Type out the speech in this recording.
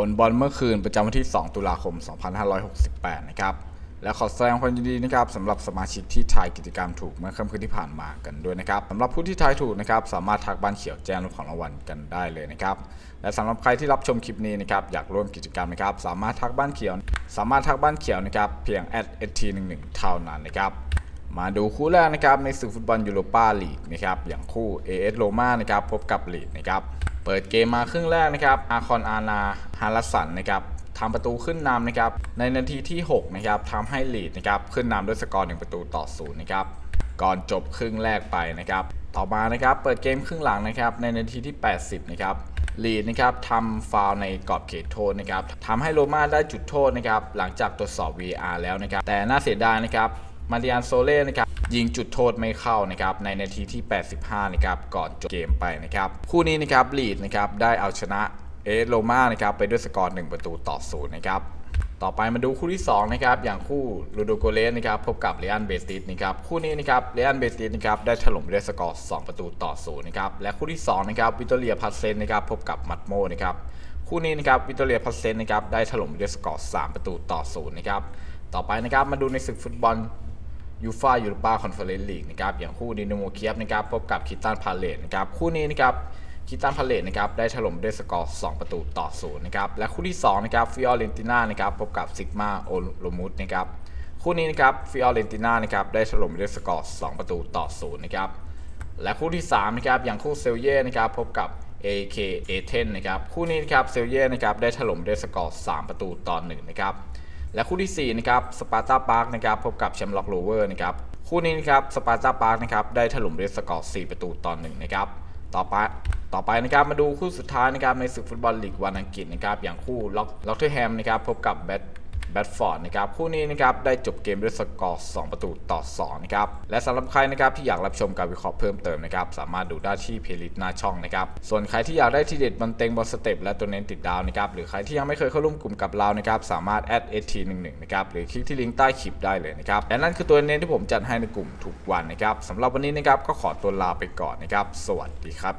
ผลบอลเมื่อคืนประจำวันที่ 2 ตุลาคม 2568 นะครับ และขอแสดงความยินดีนะครับสำหรับสมาชิกที่ทายกิจกรรมถูกเมื่อค่ำคืนที่ผ่านมากันด้วยนะครับสำหรับผู้ที่ทายถูกนะครับ สามารถทักบ้านเขียวแจ้งรุ่นของรางวัลกันได้เลยนะครับ และสำหรับใครที่รับชมคลิปนี้นะครับอยากร่วมกิจกรรมนะครับ สามารถทักบ้านเขียว สามารถทักบ้านเขียวนะครับเพียง @st11 เท่านั้นนะครับมาดูคู่แรกนะครับในศึกฟุตบอลยูโรปาลีกนะครับอย่างคู่ AS โรม่านะครับพบกับลีดนะครับ เปิดเกมมาครึ่งแรกนะครับอาคอนอานาฮารัสันนะครับทำประตูขึ้นนำนะครับในนาทีที่ 6 นะครับทำให้ลีดนะครับขึ้นนำด้วยสกอร์1ประตูต่อศูนย์นะครับก่อนจบครึ่งแรกไปนะครับต่อมานะครับเปิดเกมครึ่งหลังนะครับในนาทีที่ 80 นะครับลีดนะครับทำฟาวในกรอบเขตโทษนะครับทำให้โรม่าได้จุดโทษนะครับหลังจากตรวจสอบ VR แล้วนะครับแต่น่าเสียดายนะครับ มาริอันโซเล่นะครับยิงจุดโทษไม่เข้านะครับในนาทีที่ 85 นะครับก่อนจบเกมไปนะครับคู่นี้นะครับลีดนะครับได้เอาชนะเอสโรมานะครับไปด้วยสกอร์ 1 ประตูต่อศูนย์นะครับต่อไปมาดูคู่ที่2นะครับอย่างคู่ลูโดโกเลสนะครับพบกับเรอันเบติสนะครับคู่นี้นะครับเรอันเบติสนะครับได้ถล่มด้วยสกอร์ 2 ประตูต่อศูนย์นะครับและคู่ที่2นะครับวิตอเรียพัสเซนนะครับพบกับมัดโมนะครับคู่นี้นะครับวิตอเรียพัสเซนนะครับได้ถล่มด้วยสกอร์ 3 ประตูต่อศูนย์นะครับต่อไปนะครับมาดูในศึกฟุตบอล ยูฟายูโรปาคอนเฟอเรนซ์ลีกนะครับอย่างคู่ดินาโมเคียฟนะครับพบกับคิตันพาเลตนะครับคู่นี้นะครับคิตันพาเลตนะครับได้ถล่มด้วยสกอร์ 2 ประตูต่อศูนย์นะครับและคู่ที่2นะครับฟิออเรนติน่านะครับพบกับซิกมาโอโลมุสนะครับคู่นี้นะครับฟิออเรนติน่านะครับได้ถล่มด้วยสกอร์ 2 ประตูต่อศูนย์นะครับและคู่ที่3นะครับอย่างคู่เซลเย่นะครับพบกับ AK a t e n นะครับคู่นี้นะครับเซลเย่นะครับได้ถล่มด้วยสกอร์ 3 ประตูต่อ1นะครับ และคู่ที่ 4 นะครับสปาร์ตาพาร์คนะครับพบกับแชมป์ล็อกโรเวอร์นะครับคู่นี้นะครับสปาร์ตาพาร์คนะครับได้ถล่มด้วยสกอร์4ประตูต่อ1นะครับต่อไปต่อไปนะครับมาดูคู่สุดท้ายนะครับในศึกฟุตบอลลีกวันอังกฤษนะครับอย่างคู่ล็อกล็อกเทอร์แฮมนะครับพบกับแบท แบตฟอร์ดนะครับคู่นี้นะครับได้จบเกมด้วยสกอร์ 2 ประตูต่อ2นะครับและสำหรับใครนะครับที่อยากรับชมการวิเคราะห์เพิ่มเติมนะครับสามารถดูได้ที่เพลย์ลิสต์หน้าช่องนะครับส่วนใครที่อยากได้ที่เด็ดบอลเต็งบอลสเต็ปและตัวเน้นติดดาวนะครับหรือใครที่ยังไม่เคยเข้าร่วมกลุ่มกับเรานะครับสามารถแอด st11 นะครับหรือคลิกที่ลิงก์ใต้คลิปได้เลยนะครับและนั่นคือตัวเน้นที่ผมจัดให้ในกลุ่มทุกวันนะครับสำหรับวันนี้นะครับก็ขอตัวลาไปก่อนนะครับสวัสดีครับ